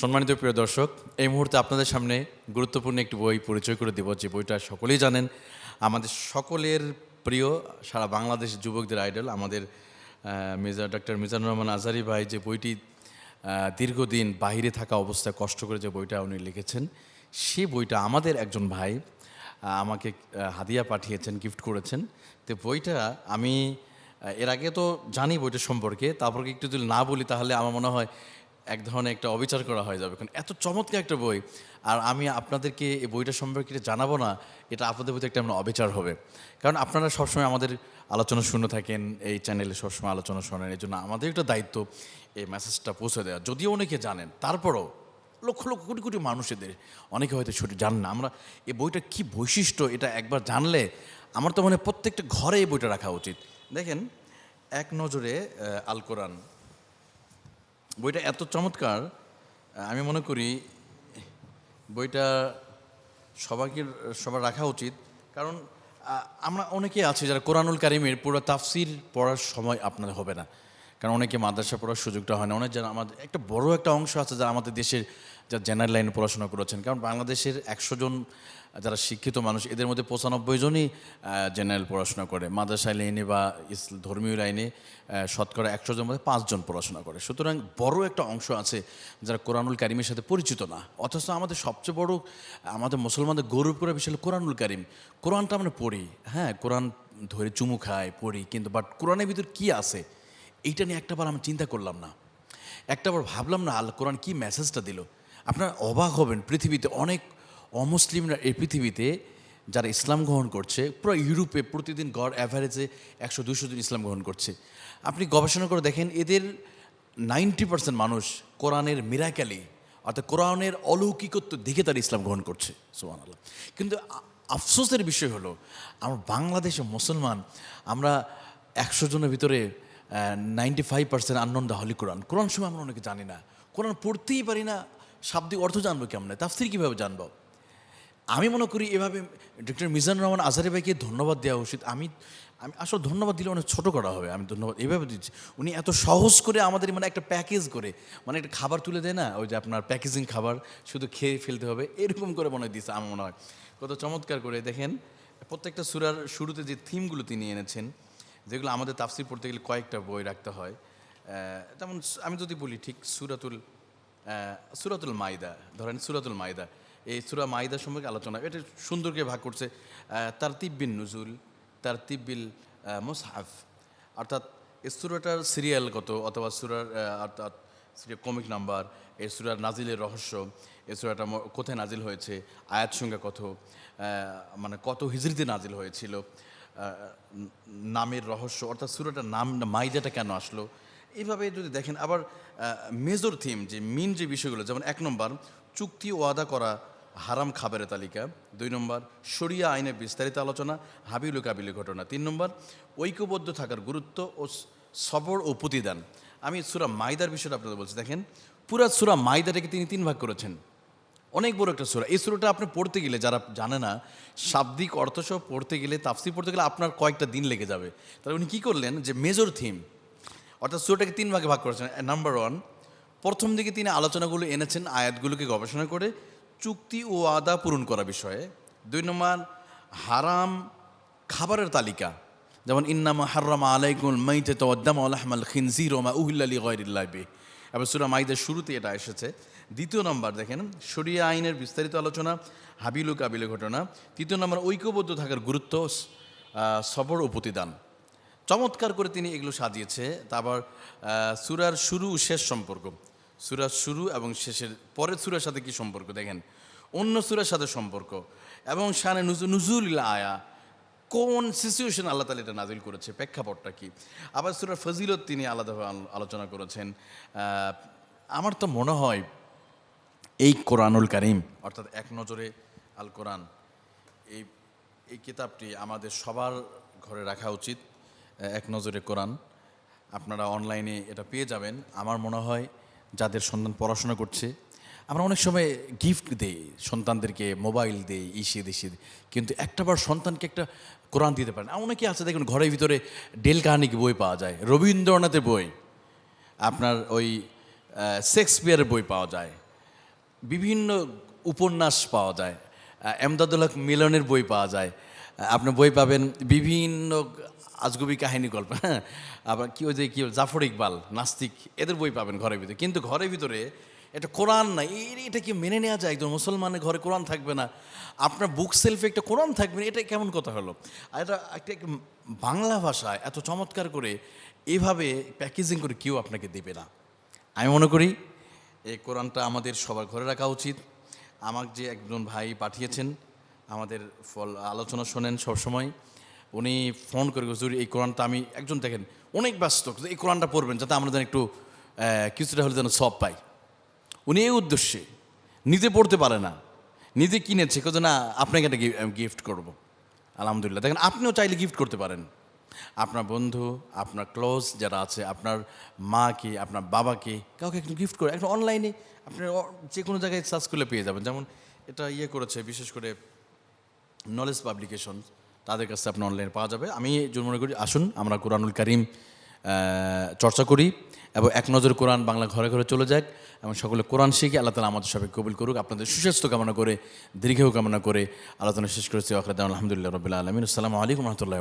সম্মানিত প্রিয় দর্শক, এই মুহূর্তে আপনাদের সামনে গুরুত্বপূর্ণ একটি বই পরিচয় করে দেব। যে বইটা সকলেই জানেন, আমাদের সকলের প্রিয়, সারা বাংলাদেশ যুবকদের আইডল, আমাদের মির্জা ডক্টর মিজানুর রহমান আজারি ভাই যে বইটি দীর্ঘদিন বাইরে থাকা অবস্থায় কষ্ট করে যে বইটা উনি লিখেছেন সেই বইটা আমাদের একজন ভাই আমাকে হাদিয়া পাঠিয়েছেন, গিফট করেছেন। তো বইটা আমি এর আগে তো জানি বইটা সম্পর্কে, তারপর একটু যদি না বলি তাহলে আমার মনে হয় এক ধরনের একটা অবিচার করা হয়ে যাবে। কারণ এত চমৎকার একটা বই। আর আমি আপনাদেরকে এই বইটা সম্পর্কে জানাব না, এটা আপনাদের প্রতি একটা এমন অবিচার হবে। কারণ আপনারা সবসময় আমাদের আলোচনা শুনে থাকেন, এই চ্যানেলে সবসময় আলোচনা শোনেন, এই জন্য আমাদের একটা দায়িত্ব এই মেসেজটা পৌঁছে দেওয়া। যদিও অনেকে জানেন, তারপরও লক্ষ লক্ষ কোটি কোটি মানুষেদের অনেকে হয়তো ছুটি জান না। আমরা এই বইটা কি বৈশিষ্ট্য এটা একবার জানলে আমার তো মনে হয় প্রত্যেকটা ঘরে এই বইটা রাখা উচিত। দেখেন, এক নজরে আল কোরআন বইটা এত চমৎকার আমি মনে করি বইটা সবাইকে, সবার রাখা উচিত। কারণ আমরা অনেকে আছি যারা কোরআনুল কারিমের পুরো তাফসির পড়ার সময় আপনার হবে না। কারণ অনেকে মাদ্রাসা পড়ার সুযোগটা হয় না। অনেক যারা আমাদের, একটা বড় একটা অংশ আছে যারা আমাদের দেশের যারা জেনারেল লাইনে পড়াশোনা করেছেন। কারণ বাংলাদেশের একশো জন যারা শিক্ষিত মানুষ, এদের মধ্যে পঁচানব্বই জনই জেনারেল পড়াশোনা করে। মাদ্রাসা লাইনে বা ধর্মীয় লাইনে শতকরা একশো জন মধ্যে পাঁচজন পড়াশোনা করে। সুতরাং বড় একটা অংশ আছে যারা কোরআনুল কারিমের সাথে পরিচিত না। অথচ আমাদের সবচেয়ে বড়, আমাদের মুসলমানদের গৌরব করে বিষয় কোরআনুল কারিম। কোরআনটা আমরা পড়ি হ্যাঁ কোরআন ধরে চুমু খাই পড়ি, কিন্তু বাট কোরআনের ভিতর কী আছে? এইটা নিয়ে একটাবার আমি চিন্তা করলাম না। একটাবার ভাবলাম না, আল কোরআন কী মেসেজটা দিল? আপনারা অবাক হবেন, পৃথিবীতে অনেক অমুসলিমরা এই পৃথিবীতে যারা ইসলাম গ্রহণ করছে, পুরো ইউরোপে প্রতিদিন গড় অ্যাভারেজে একশো দুশো জন ইসলাম গ্রহণ করছে। আপনি গবেষণা করে দেখেন, এদের নাইনটি পার্সেন্ট মানুষ কোরআনের মিরাক্যালি অর্থাৎ কোরআনের অলৌকিকত্ব দেখে তারা ইসলাম গ্রহণ করছে সোহান আল্লাহ কিন্তু আফসোসের বিষয় হলো, আমরা বাংলাদেশে মুসলমান, আমরা একশো জনের ভিতরে নাইনটি ফাইভ পার্সেন্ট আনন্দ হলি কোরআন কোরআন সময় আমরা অনেকে জানি না। কোরআন পড়তেই পারি না, শাব্দিক অর্থ জানব কেমন তাফসির কীভাবে জানব? আমি মনে করি এভাবে ডক্টর মিজানুর রহমান আজারি ভাইকে ধন্যবাদ দেওয়া উচিত। আমি আমি আসলে ধন্যবাদ দিলে অনেক ছোটো করা হবে। আমি ধন্যবাদ, এভাবে দিচ্ছি। উনি এত সহজ করে আমাদের মানে একটা প্যাকেজ করে মানে একটা খাবার তুলে দেয় না, ওই যে আপনার প্যাকেজিং খাবার, শুধু খেয়ে ফেলতে হবে, এরকম করে মনে দিচ্ছে আমার মনে হয়। কত চমৎকার করে। দেখেন, প্রত্যেকটা সুরার শুরুতে যে থিমগুলো তিনি এনেছেন যেগুলো আমাদের তাফসির পড়তে গেলে কয়েকটা বই রাখতে হয়। যেমন আমি যদি বলি ঠিক সুরাতুল সুরাতুল মাইদা, ধরেন সুরাতুল মাইদা। এই সুরা মাইদা সম্পর্কে আলোচনা, এটা সুন্দরকে ভাগ করছে তার তিব্বিন নজুল তার তিব্বিল মুসহাফ। অর্থাৎ সুরাটার সিরিয়াল কত, অথবা সুরার অর্থাৎ সিরিয়াল কমিক নাম্বার এই সুরার নাজিলের রহস্য, এই সুরাটা কোথায় নাজিল হয়েছে, আয়াত সংখ্যা কত মানে কত হিজড়িতে নাজিল হয়েছিল নামের রহস্য, অর্থাৎ সুরাটার নাম মাইদাটা কেন আসলো? এইভাবে যদি দেখেন, আবার মেজর থিম, যে মেন যে বিষয়গুলো, যেমন এক নম্বর, চুক্তি ওয়াদা করা হারাম খাবারের তালিকা। দুই নম্বর, শরিয়া আইনের বিস্তারিত আলোচনা, হাবিল ও কাবিলের ঘটনা। তিন নম্বর, ঐক্যবদ্ধ থাকার গুরুত্ব ও সবর ও প্রতিদান। আমি সুরা মাইদার বিষয়টা আপনাদের বলছি। দেখেন, পুরা সুরা মাইদাটাকে তিনি তিন ভাগ করেছেন। অনেক বড় একটা সুরা। এই সুরাটা আপনি পড়তে গেলে, যারা জানে না, শাব্দিক অর্থসহ পড়তে গেলে তাফসি পড়তে গেলে আপনার কয়েকটা দিন লেগে যাবে। তাহলে উনি কী করলেন যে মেজর থিম অর্থাৎ সুরাটাকে তিন ভাগে ভাগ করেছেন। নাম্বার ওয়ান প্রথম দিকে তিনি আলোচনাগুলো এনেছেন, আয়াতগুলোকে গবেষণা করে চুক্তি ও আদা পূরণ করা বিষয়ে। দুই নম্বর, হারাম খাবারের তালিকা, যেমন, ইন্নামা হার্রামা আলাইকুল মাইতে তোয়াদ্দাম আলহামাল খিনজির ওমা উহিল্লালি গয়রিল্লাবি এবার সুরা মাইদের শুরুতে এটা এসেছে। দ্বিতীয় নম্বর দেখেন, শরিয়া আইনের বিস্তারিত আলোচনা, হাবিল ও কাবিলের ঘটনা। তৃতীয় নম্বর, ঐক্যবদ্ধ থাকার গুরুত্ব সবর ও প্রতিদান। চমৎকার করে তিনি এগুলো সাজিয়েছে। তারপর সুরার শুরু শেষ সম্পর্ক। সুরার শুরু এবং শেষের পরের সুরার সাথে কি সম্পর্ক দেখেন? অন্য সুরার সাথে সম্পর্ক। এবং নুজু নুজুল আয়া কোন সিচুয়েশন আল্লাহ তালা এটা নাজিল করেছে? প্রেক্ষাপটটা কি? আবার সুরার ফজিলত তিনি আলাদাভাবে আলোচনা করেছেন। আমার তো মনে হয় এই কোরআনুল কারিম, অর্থাৎ এক নজরে আল কোরআন এই এই কিতাবটি আমাদের সবার ঘরে রাখা উচিত এক নজরে কোরআন। আপনারা অনলাইনে এটা পেয়ে যাবেন। আমার মনে হয় যাদের সন্তান পড়াশোনা করছে আমরা অনেক সময় গিফট দেই সন্তানদেরকে মোবাইল দেই ইসে দেশে কিন্তু একটাবার সন্তানকে একটা কোরআন দিতে পারেন। অনেকে আছে দেখুন ঘরের ভিতরে ডেল কাহানিক বই পাওয়া যায় রবীন্দ্রনাথের বই আপনার ওই শেক্সপিয়ারের বই পাওয়া যায় বিভিন্ন উপন্যাস পাওয়া যায় আহ, এমদাদুল্লাহ মিলনের বই পাওয়া যায় আপনি বই পাবেন বিভিন্ন আজগুবি কাহিনী গল্প হ্যাঁ আবার কী ওই যে কি জাফর ইকবাল নাস্তিক এদের বই পাবেন ঘরের ভিতরে। কিন্তু ঘরের ভিতরে এটা কোরআন না এটা কি মেনে নেওয়া যায়? একজন মুসলমানের ঘরে কোরআন থাকবে না, আপনার বুক সেলফে একটা কোরআন থাকবে না, এটা কেমন কথা হলো? আর এটা একটা বাংলা ভাষায় এত চমৎকার করে এভাবে প্যাকেজিং করে কেউ আপনাকে দেবে না। আমি মনে করি, এই কোরআনটা আমাদের সবার ঘরে রাখা উচিত। আমাকে যে একজন ভাই পাঠিয়েছেন, আমাদের ফল, আলোচনা শোনেন সবসময়, উনি ফোন করে, হুজুর, এই কোরআনটা আমি একজন দেখেন, অনেক ব্যস্ত এই কোরআনটা পড়বেন, যাতে আমরা যেন একটু কিছুটা হলে যেন সব পাই। উনি এই উদ্দেশ্যে নিজে পড়তে পারে না, নিজে কিনেছে কিন্তু না, আপনাকে একটা গিফট করব। আলহামদুলিল্লাহ। দেখেন, আপনিও চাইলে গিফট করতে পারেন। আপনার বন্ধু, আপনার ক্লোজ যারা আছে, আপনার মাকে, আপনার বাবাকে, কাউকে একটু গিফট করে, একটা অনলাইনে আপনি অ- যে কোনো জায়গায় সার্চ করলে পেয়ে যাবেন। যেমন এটা ইয়ে করেছে, বিশেষ করে নলেজ পাবলিকেশন তাদের কাছে আপনি অনলাইনে পাওয়া যাবে। আমি মনে করি, আসুন, আমরা কোরআনুল করিম চর্চা করি। এবং এক নজর কোরআন বাংলা ঘরে ঘরে চলে যাক এবং সকলে কোরআন শিখে আল্লাহ তালা আমাদের সবাই কবুল করুক। আপনাদের সুস্বাস্থ্য কামনা করে দীর্ঘ কামনা করে আল্লাহ তালা শেষ করেছি। আলহামদুলিল্লাহ রবিল্লা আলমিন। আসসালামু আলাইকুম রহমতুল্লাহ